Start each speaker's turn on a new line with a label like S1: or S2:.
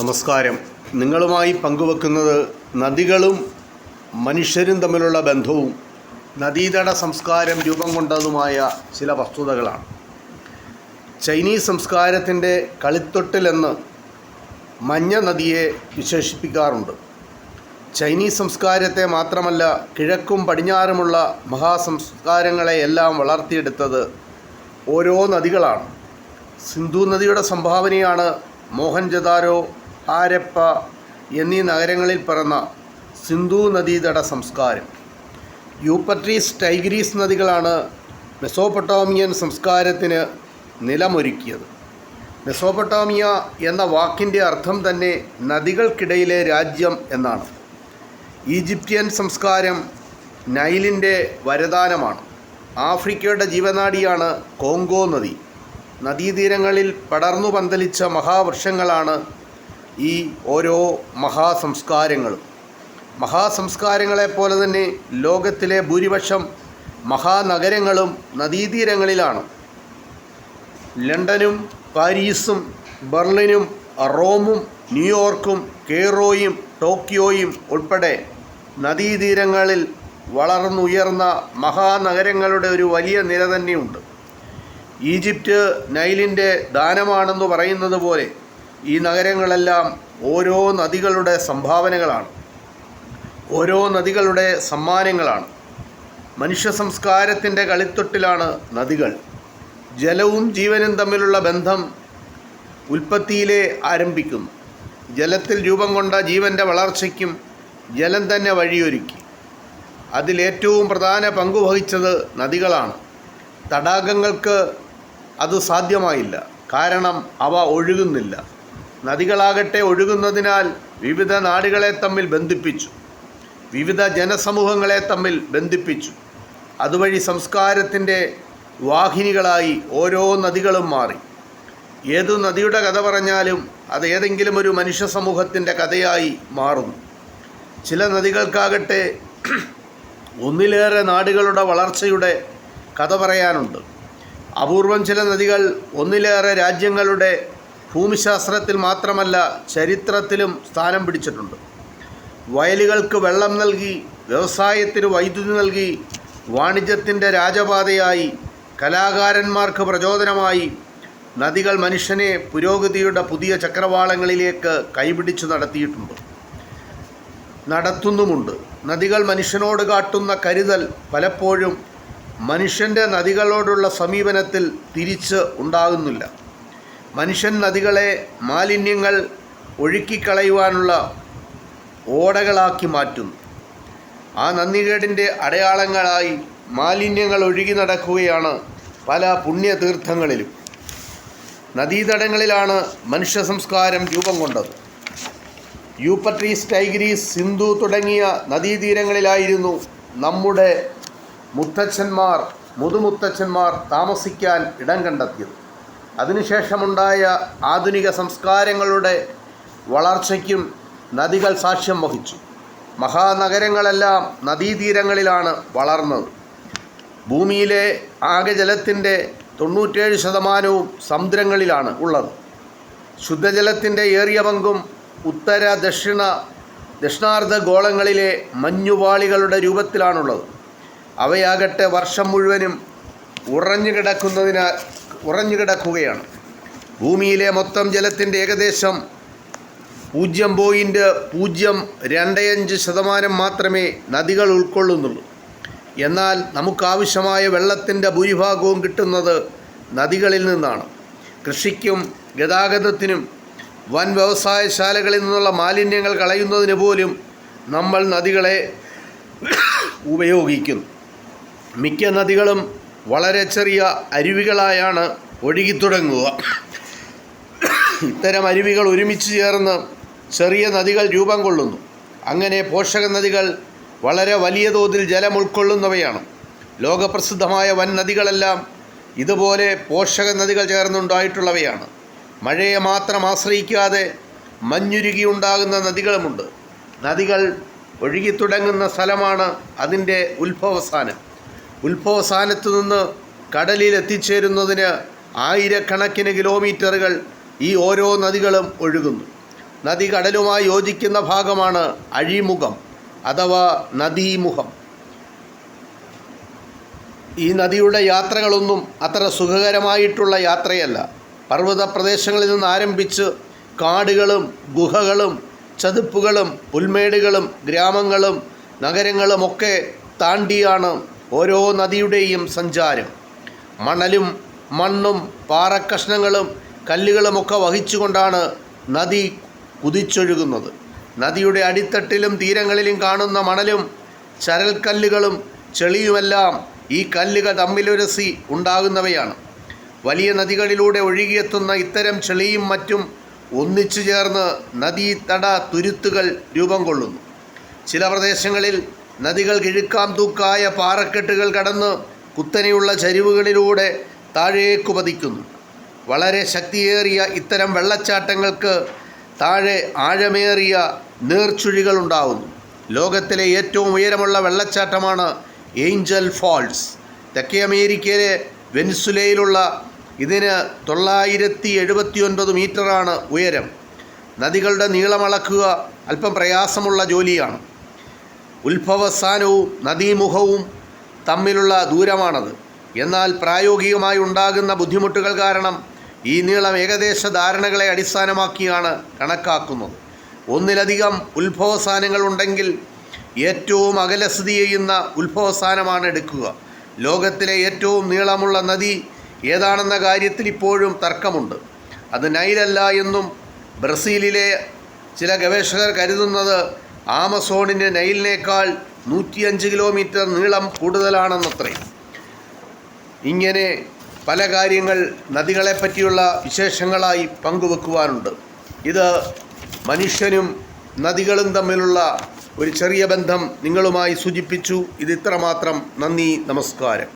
S1: നമസ്കാരം. നിങ്ങളുമായി പങ്കുവെക്കുന്നത് നദികളും മനുഷ്യരും തമ്മിലുള്ള ബന്ധവും നദീതട സംസ്കാരം രൂപം കൊണ്ടതുമായ ചില വസ്തുതകളാണ്. ചൈനീസ് സംസ്കാരത്തിന്റെ കളിത്തൊട്ടിലെന്ന് മഞ്ഞ നദിയെ വിശേഷിപ്പിക്കാറുണ്ട്. ചൈനീസ് സംസ്കാരത്തെ മാത്രമല്ല കിഴക്കും പടിഞ്ഞാറുമുള്ള മഹാസംസ്കാരങ്ങളെയെല്ലാം വളർത്തിയെടുത്തത് ഓരോ നദികളാണ്. സിന്ധു നദിയുടെ സംഭാവനയാണ് മോഹൻജദാരോ ഹാരപ്പ എന്നീ നഗരങ്ങളിൽ പിറന്ന സിന്ധു നദീതട സംസ്കാരം. യൂപ്പട്രീസ് ടൈഗ്രീസ് നദികളാണ് മെസോപ്പൊട്ടോമിയൻ സംസ്കാരത്തിന് നിലമൊരുക്കിയത്. മെസോപ്പൊട്ടോമിയ എന്ന വാക്കിന്റെ അർത്ഥം തന്നെ നദികൾക്കിടയിലെ രാജ്യം എന്നാണ്. ഈജിപ്ഷ്യൻ സംസ്കാരം നൈലിന്റെ വരദാനമാണ്. ആഫ്രിക്കയുടെ ജീവനാടിയാണ് കോങ്കോ നദി. നദീതീരങ്ങളിൽ പടർന്നു പന്തലിച്ച മഹാവൃക്ഷങ്ങളാണ് ഈ ഓരോ മഹാസംസ്കാരങ്ങളും. മഹാസംസ്കാരങ്ങളെപ്പോലെ തന്നെ ലോകത്തിലെ ഭൂരിപക്ഷം മഹാനഗരങ്ങളും നദീതീരങ്ങളിലാണ്. ലണ്ടനും പാരീസും ബെർലിനും റോമും ന്യൂയോർക്കും കെയ്റോയും ടോക്കിയോയും ഉൾപ്പെടെ നദീതീരങ്ങളിൽ വളർന്നുയർന്ന മഹാനഗരങ്ങളുടെ ഒരു വലിയ നിര തന്നെയുണ്ട്. ഈജിപ്റ്റ് നൈലിന്റെ ദാനമാണെന്ന് പറയുന്നത് പോലെ ഈ നഗരങ്ങളെല്ലാം ഓരോ നദികളുടെ സംഭാവനകളാണ്. ഓരോ നദികളുടെ സമ്മാനങ്ങളാണ്. മനുഷ്യ സംസ്കാരത്തിന്റെ കളിത്തൊട്ടിലാണ് നദികൾ. ജലവും ജീവനും തമ്മിലുള്ള ബന്ധം ഉൽപ്പത്തിയിലെ ആരംഭിക്കുന്നു. ജലത്തിൽ രൂപം കൊണ്ട ജീവന്റെ വളർച്ചയ്ക്കും ജലം തന്നെ വഴിയൊരുക്കി. അതിലേറ്റവും പ്രധാന പങ്കു വഹിച്ചത് നദികളാണ്. തടാകങ്ങൾക്ക് അത് സാധ്യമായില്ല. കാരണം അവ ഒഴുകുന്നില്ല. നദികളാകട്ടെ ഒഴുകുന്നതിനാൽ വിവിധ നാടുകളെ തമ്മിൽ ബന്ധിപ്പിച്ചു. വിവിധ ജനസമൂഹങ്ങളെ തമ്മിൽ ബന്ധിപ്പിച്ചു. അതുവഴി സംസ്കാരത്തിന്റെ വാഹിനികളായി ഓരോ നദികളും മാറി. ഏതു നദിയുടെ കഥ പറഞ്ഞാലും അത് ഏതെങ്കിലും ഒരു മനുഷ്യ സമൂഹത്തിന്റെ കഥയായി മാറുന്നു. ചില നദികൾക്കാകട്ടെ ഒന്നിലേറെ നാടുകളുടെ വളർച്ചയുടെ കഥ പറയാനുണ്ട്. അപൂർവം ചില നദികൾ ഒന്നിലേറെ രാജ്യങ്ങളുടെ ഭൂമിശാസ്ത്രത്തിൽ മാത്രമല്ല ചരിത്രത്തിലും സ്ഥാനം പിടിച്ചിട്ടുണ്ട്. വയലുകൾക്ക് വെള്ളം നൽകി വ്യവസായത്തിന് വൈദ്യുതി നൽകി വാണിജ്യത്തിന്റെ രാജപാതയായി കലാകാരന്മാർക്ക് പ്രചോദനമായി നദികൾ മനുഷ്യനെ പുരോഗതിയുടെ പുതിയ ചക്രവാളങ്ങളിലേക്ക് കൈപിടിച്ച് നടത്തിയിട്ടുണ്ട്. നടത്തുന്നുമുണ്ട്. നദികൾ മനുഷ്യനോട് കാട്ടുന്ന കരുതൽ പലപ്പോഴും മനുഷ്യന്റെ നദികളോടുള്ള സമീപനത്തിൽ തിരിച്ച് ഉണ്ടാകുന്നില്ല. മനുഷ്യൻ നദികളെ മാലിന്യങ്ങൾ ഒഴുക്കിക്കളയുവാനുള്ള ഓടകളാക്കി മാറ്റുന്നു. ആ നന്ദികേടിന്റെ അടയാളങ്ങളായി മാലിന്യങ്ങൾ ഒഴുകി നടക്കുകയാണ് പല പുണ്യതീർത്ഥങ്ങളിലും. നദീതടങ്ങളിലാണ് മനുഷ്യ സംസ്കാരം രൂപം കൊണ്ടത്. യൂപ്പട്രീസ് ടൈഗ്രീസ് സിന്ധു തുടങ്ങിയ നദീതീരങ്ങളിലായിരുന്നു നമ്മുടെ മുത്തച്ഛന്മാർ മുതുമുത്തച്ഛന്മാർ താമസിക്കാൻ ഇടം കണ്ടെത്തിയത്. അതിനുശേഷമുണ്ടായ ആധുനിക സംസ്കാരങ്ങളുടെ വളർച്ചയ്ക്കും നദികൾ സാക്ഷ്യം വഹിച്ചു. മഹാനഗരങ്ങളെല്ലാം നദീതീരങ്ങളിലാണ് വളർന്നത്. ഭൂമിയിലെ ആകെ ജലത്തിന്റെ തൊണ്ണൂറ്റേഴ് ശതമാനവും സമുദ്രങ്ങളിലാണ് ഉള്ളത്. ശുദ്ധജലത്തിന്റെ ഏറിയ പങ്കും ഉത്തര ദക്ഷിണ ദക്ഷിണാർദ്ധ ഗോളങ്ങളിലെ മഞ്ഞുപാളികളുടെ രൂപത്തിലാണുള്ളത്. അവയാകട്ടെ വർഷം മുഴുവനും ഉറഞ്ഞു കിടക്കുന്നതിനാൽ ഉറഞ്ഞു കിടക്കുകയാണ് ഭൂമിയിലെ മൊത്തം ജലത്തിന്റെ ഏകദേശം പൂജ്യം പോയിന്റ് പൂജ്യം രണ്ടയഞ്ച് ശതമാനം മാത്രമേ നദികൾ ഉൾക്കൊള്ളുന്നുള്ളൂ. എന്നാൽ നമുക്കാവശ്യമായ വെള്ളത്തിന്റെ ഭൂരിഭാഗവും കിട്ടുന്നത് നദികളിൽ നിന്നാണ്. കൃഷിക്കും ഗതാഗതത്തിനും വൻ വ്യവസായശാലകളിൽ നിന്നുള്ള മാലിന്യങ്ങൾ കളയുന്നതിന് പോലും നമ്മൾ നദികളെ ഉപയോഗിക്കുന്നു. മിക്ക നദികളും വളരെ ചെറിയ അരുവികളായാണ് ഒഴുകിത്തുടങ്ങുക. ഇത്തരം അരുവികൾ ഒരുമിച്ച് ചേർന്ന് ചെറിയ നദികൾ രൂപം കൊള്ളുന്നു. അങ്ങനെ പോഷക നദികൾ വളരെ വലിയ തോതിൽ ജലം ഉൾക്കൊള്ളുന്നവയാണ്. ലോകപ്രസിദ്ധമായ വൻ നദികളെല്ലാം ഇതുപോലെ പോഷക നദികൾ ചേർന്നുണ്ടായിട്ടുള്ളവയാണ്. മഴയെ മാത്രം ആശ്രയിക്കാതെ മഞ്ഞുരുകി ഉണ്ടാകുന്ന നദികളുമുണ്ട്. നദികൾ ഒഴുകിത്തുടങ്ങുന്ന സ്ഥലമാണ് അതിന്റെ ഉത്ഭവസ്ഥാനം. ഉത്ഭവസ്ഥാനത്തു നിന്ന് കടലിൽ എത്തിച്ചേരുന്നതിന് ആയിരക്കണക്കിന് കിലോമീറ്ററുകൾ ഈ ഓരോ നദികളും ഒഴുകുന്നു. നദി കടലുമായി യോജിക്കുന്ന ഭാഗമാണ് അഴിമുഖം അഥവാ നദീമുഖം. ഈ നദിയുടെ യാത്രകളൊന്നും അത്ര സുഖകരമായിട്ടുള്ള യാത്രയല്ല. പർവത പ്രദേശങ്ങളിൽ നിന്ന് ആരംഭിച്ച് കാടുകളും ഗുഹകളും ചതുപ്പുകളും പുൽമേടുകളും ഗ്രാമങ്ങളും നഗരങ്ങളുമൊക്കെ താണ്ടിയാണ് ഓരോ നദിയുടെയും സഞ്ചാരം. മണലും മണ്ണും പാറക്കഷ്ണങ്ങളും കല്ലുകളുമൊക്കെ വഹിച്ചുകൊണ്ടാണ് നദി കുതിച്ചൊഴുകുന്നത്. നദിയുടെ അടിത്തട്ടിലും തീരങ്ങളിലും കാണുന്ന മണലും ചരൽക്കല്ലുകളും ചെളിയുമെല്ലാം ഈ കല്ലുകൾ തമ്മിലുരസി ഉണ്ടാകുന്നവയാണ്. വലിയ നദികളിലൂടെ ഒഴുകിയെത്തുന്ന ഇത്തരം ചെളിയും മറ്റും ഒന്നിച്ചു ചേർന്ന് നദീതട തുരുത്തുകൾ രൂപം കൊള്ളുന്നു. ചില പ്രദേശങ്ങളിൽ നദികൾ കിഴുക്കാം തൂക്കായ പാറക്കെട്ടുകൾ കടന്ന് കുത്തനെയുള്ള ചരിവുകളിലൂടെ താഴേക്ക് പതിക്കുന്നു. വളരെ ശക്തിയേറിയ ഇത്തരം വെള്ളച്ചാട്ടങ്ങൾക്ക് താഴെ ആഴമേറിയ നീർച്ചുഴികൾ ഉണ്ടാവുന്നു. ലോകത്തിലെ ഏറ്റവും ഉയരമുള്ള വെള്ളച്ചാട്ടമാണ് ഏഞ്ചൽ ഫോൾസ്. തെക്കേ അമേരിക്കയിലെ വെനിസുലയിലുള്ള ഇതിന് തൊള്ളായിരത്തി എഴുപത്തി ഒൻപത് മീറ്ററാണ് ഉയരം. നദികളുടെ നീളമളക്കുക അല്പം പ്രയാസമുള്ള ജോലിയാണ്. ഉത്ഭവസ്ഥാനവും നദീമുഖവും തമ്മിലുള്ള ദൂരമാണത്. എന്നാൽ പ്രായോഗികമായി ഉണ്ടാകുന്ന ബുദ്ധിമുട്ടുകൾ കാരണം ഈ നീളം ഏകദേശ ധാരണകളെ അടിസ്ഥാനമാക്കിയാണ് കണക്കാക്കുന്നത്. ഒന്നിലധികം ഉത്ഭവസ്ഥാനങ്ങൾ ഉണ്ടെങ്കിൽ ഏറ്റവും അകല സ്ഥിതി ചെയ്യുന്ന ഉത്ഭവസ്ഥാനമാണ് എടുക്കുക. ലോകത്തിലെ ഏറ്റവും നീളമുള്ള നദി ഏതാണെന്ന കാര്യത്തിൽ ഇപ്പോഴും തർക്കമുണ്ട്. അത് നൈലല്ല എന്നും ബ്രസീലിലെ ചില ഗവേഷകർ കരുതുന്നത് ആമസോണിന്റെ നൈലിനേക്കാൾ നൂറ്റിയഞ്ച് കിലോമീറ്റർ നീളം കൂടുതലാണെന്നത്രേ. ഇങ്ങനെ പല കാര്യങ്ങൾ നദികളെപ്പറ്റിയുള്ള വിശേഷങ്ങളായി പങ്കുവെക്കുവാനുണ്ട്. ഇത് മനുഷ്യനും നദികളും തമ്മിലുള്ള ഒരു ചെറിയ ബന്ധം നിങ്ങളുമായി സൂചിപ്പിച്ചു. ഇത് ഇത്രമാത്രം നന്ദി നമസ്കാരം.